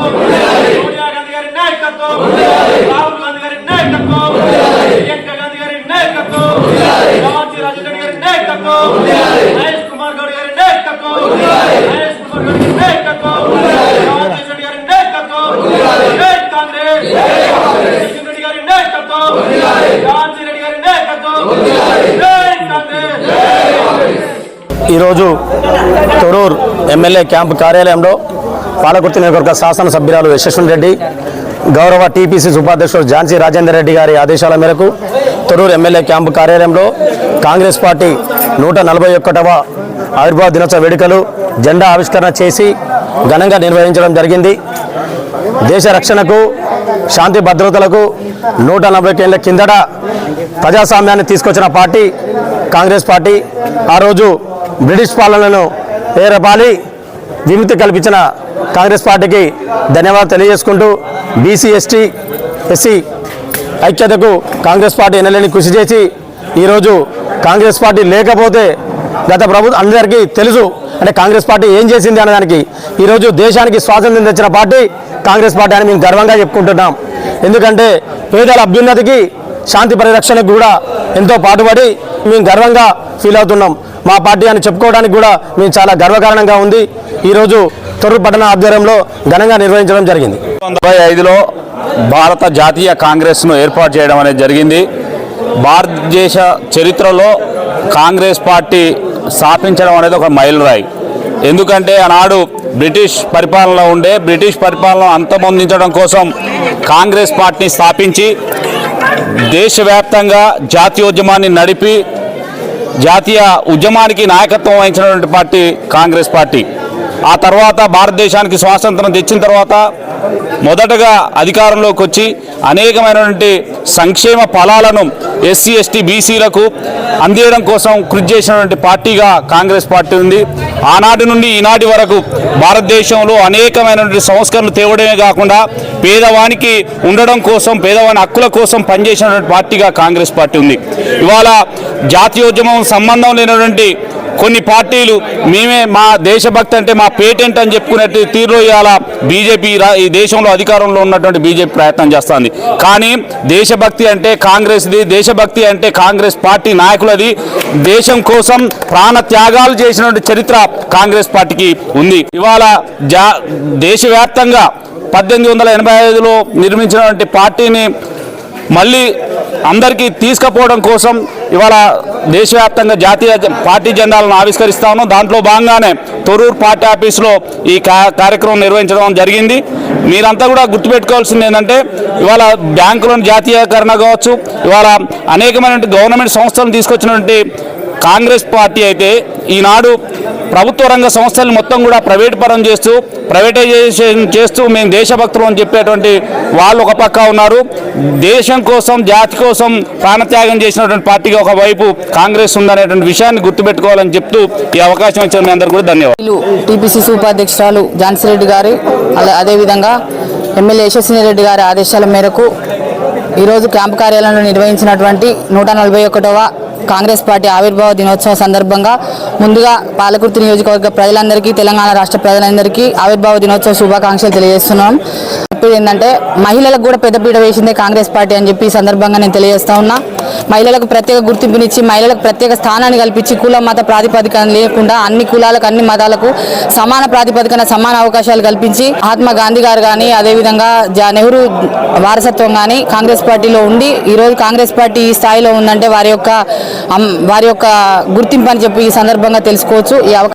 సోనియా గాంధీ గారి నాయకత్వం రాహుల్ గాంధీ గారి నాయకత్వం ప్రియాంక గాంధీ గారి నాయకత్వం రాజీ రాజరెడ్డి గారి నాయకత్వం మహేష్ కుమార్ గౌడ్ గారి నాయకత్వం మహేష్ కుమార్ గౌడ్ గారి నాయకత్వం రాజేష్ రెడ్డి గారి నాయకత్వం జై కాంగ్రెస్ కిషన్ రెడ్డి గారి నాయకత్వం రాజీ రెడ్డి గారి నాయకత్వం జై కాంగ్రెస్ ఈరోజు తొరూర్ ఎమ్మెల్యే క్యాంపు కార్యాలయంలో పాలకుర్తి నియోజకవర్గ శాసనసభ్యురాలు యశస్వన్ రెడ్డి గౌరవ టీపీసీ ఉపాధ్యక్షుడు ఝాన్సీ రాజేందర్ రెడ్డి గారి ఆదేశాల మేరకు తొరూరు ఎమ్మెల్యే క్యాంపు కార్యాలయంలో కాంగ్రెస్ పార్టీ నూట నలభై ఒక్కటవ ఆవిర్భావ దినోత్సవ వేడుకలు జెండా ఆవిష్కరణ చేసి ఘనంగా నిర్వహించడం జరిగింది. దేశ రక్షణకు శాంతి భద్రతలకు నూట నలభై ఏళ్ళ కిందట ప్రజాస్వామ్యాన్ని తీసుకొచ్చిన పార్టీ కాంగ్రెస్ పార్టీ. ఆ రోజు బ్రిటిష్ పాలనను ఏరపాలి విముక్తి కల్పించిన కాంగ్రెస్ పార్టీకి ధన్యవాదాలు తెలియజేసుకుంటూ బీసీ ఎస్టీ ఎస్సీ ఐక్యతకు కాంగ్రెస్ పార్టీ ఎన్నెలని కృషి చేసి ఈరోజు కాంగ్రెస్ పార్టీ లేకపోతే గత ప్రభుత్వం అందరికీ తెలుసు. అంటే కాంగ్రెస్ పార్టీ ఏం చేసింది అనేదానికి ఈరోజు దేశానికి స్వాతంత్రం తెచ్చిన పార్టీ కాంగ్రెస్ పార్టీ అని మేము గర్వంగా చెప్పుకుంటున్నాం. ఎందుకంటే పేదల అభ్యున్నతికి శాంతి పరిరక్షణకు కూడా ఎంతో పాటుపడి మేము గర్వంగా ఫీల్ అవుతున్నాం. మా పార్టీ అని చెప్పుకోవడానికి కూడా మేము చాలా గర్వకారణంగా ఉంది. ఈరోజు తొర్రు పట్టణ ఆధ్వర్యంలో ఘనంగా నిర్వహించడం జరిగింది. తొంభై ఐదులో భారత జాతీయ కాంగ్రెస్ను ఏర్పాటు చేయడం అనేది జరిగింది. భారతదేశ చరిత్రలో కాంగ్రెస్ పార్టీ స్థాపించడం అనేది ఒక మైలురాయి. ఎందుకంటే ఆనాడు బ్రిటిష్ పరిపాలనలో ఉండే బ్రిటిష్ పరిపాలన అంతమొందించడం కోసం కాంగ్రెస్ పార్టీని స్థాపించి దేశవ్యాప్తంగా జాతీయోద్యమాన్ని నడిపి జాతీయ ఉద్యమానికి నాయకత్వం వహించినటువంటి పార్టీ కాంగ్రెస్ పార్టీ. ఆ తర్వాత భారతదేశానికి స్వాతంత్రం తెచ్చిన తర్వాత మొదటగా అధికారంలోకి వచ్చి అనేకమైనటువంటి సంక్షేమ ఫలాలను ఎస్సీ ఎస్టీ బీసీలకు అందేయడం కోసం కృషి చేసినటువంటి పార్టీగా కాంగ్రెస్ పార్టీ ఉంది. ఆనాటి నుండి ఈనాటి వరకు భారతదేశంలో అనేకమైనటువంటి సంస్కరణలు తేవడమే కాకుండా పేదవానికి ఉండడం కోసం పేదవాని హక్కుల కోసం పనిచేసినటువంటి పార్టీగా కాంగ్రెస్ పార్టీ ఉంది. ఇవాళ జాతీయోద్యమం సంబంధం లేనటువంటి కొన్ని పార్టీలు మేమే మా దేశభక్తి అంటే మా పేటెంట్ అని చెప్పుకునే తీరులో ఇవాళ బీజేపీ ఈ దేశంలో అధికారంలో ఉన్నటువంటి బీజేపీ ప్రయత్నం చేస్తుంది. కానీ దేశభక్తి అంటే కాంగ్రెస్ది దేశభక్తి అంటే కాంగ్రెస్ పార్టీ నాయకులది. దేశం కోసం ప్రాణ త్యాగాలు చేసినటువంటి చరిత్ర కాంగ్రెస్ పార్టీకి ఉంది. ఇవాళ జా దేశవ్యాప్తంగా పద్దెనిమిది వందల ఎనభై ఐదులో నిర్మించినటువంటి పార్టీని మళ్ళీ అందరికీ తీసుకుపోవడం కోసం ఇవాళ దేశవ్యాప్తంగా జాతీయ పార్టీ జెండాలను ఆవిష్కరిస్తాను దాంట్లో భాగంగానే తొరూరు పార్టీ ఆఫీస్లో ఈ కార్యక్రమం నిర్వహించడం జరిగింది. మీరంతా కూడా గుర్తుపెట్టుకోవాల్సింది ఏంటంటే ఇవాళ బ్యాంకులను జాతీయకరణ కావచ్చు ఇవాళ అనేకమైన గవర్నమెంట్ సంస్థలను తీసుకొచ్చినటువంటి కాంగ్రెస్ పార్టీ అయితే ఈనాడు ప్రభుత్వ రంగ సంస్థలు మొత్తం కూడా ప్రైవేట్ పరం చేస్తూ ప్రైవేటైజేషన్ చేస్తూ మేము దేశభక్తులు అని చెప్పేటువంటి వాళ్ళు ఒక పక్క ఉన్నారు. దేశం కోసం జాతి కోసం ప్రాణత్యాగం చేసినటువంటి పార్టీగా ఒకవైపు కాంగ్రెస్ ఉందనేటువంటి విషయాన్ని గుర్తుపెట్టుకోవాలని చెప్తూ ఈ అవకాశం ఇచ్చిన మీ అందరికీ కూడా ధన్యవాదాలు. టీపీసీసీ ఉపాధ్యక్షురాలు ఝాన్సీ రెడ్డి గారి అదేవిధంగా ఎమ్మెల్యే యశస్విని రెడ్డి గారి ఆదేశాల మేరకు ఈరోజు క్యాంపు కార్యాలయంలో నిర్వహించినటువంటి నూట నలభై ఒకటవ కాంగ్రెస్ పార్టీ ఆవిర్భావ దినోత్సవం సందర్భంగా ముందుగా పాలకుర్తి నియోజకవర్గ ప్రజలందరికీ తెలంగాణ రాష్ట్ర ప్రజలందరికీ ఆవిర్భావ దినోత్సవ శుభాకాంక్షలు తెలియజేస్తున్నాం. చెప్పేది ఏంటంటే మహిళలకు కూడా పెద్దపీట వేసిందే కాంగ్రెస్ పార్టీ అని చెప్పి ఈ సందర్భంగా నేను తెలియజేస్తా ఉన్నా. మహిళలకు ప్రత్యేక గుర్తింపునిచ్చి మహిళలకు ప్రత్యేక స్థానాన్ని కల్పించి కుల మత ప్రాతిపదికన లేకుండా అన్ని కులాలకు అన్ని మతాలకు సమాన ప్రాతిపదికన సమాన అవకాశాలు కల్పించి మహాత్మా గాంధీ గారు కానీ అదేవిధంగా జా నెహ్రూ వారసత్వం కానీ కాంగ్రెస్ పార్టీలో ఉండి ఈరోజు కాంగ్రెస్ పార్టీ ఈ స్థాయిలో ఉందంటే వారి యొక్క వారి యొక్క గుర్తింపు అని చెప్పి ఈ సందర్భంగా తెలుసుకోవచ్చు. ఈ అవకాశం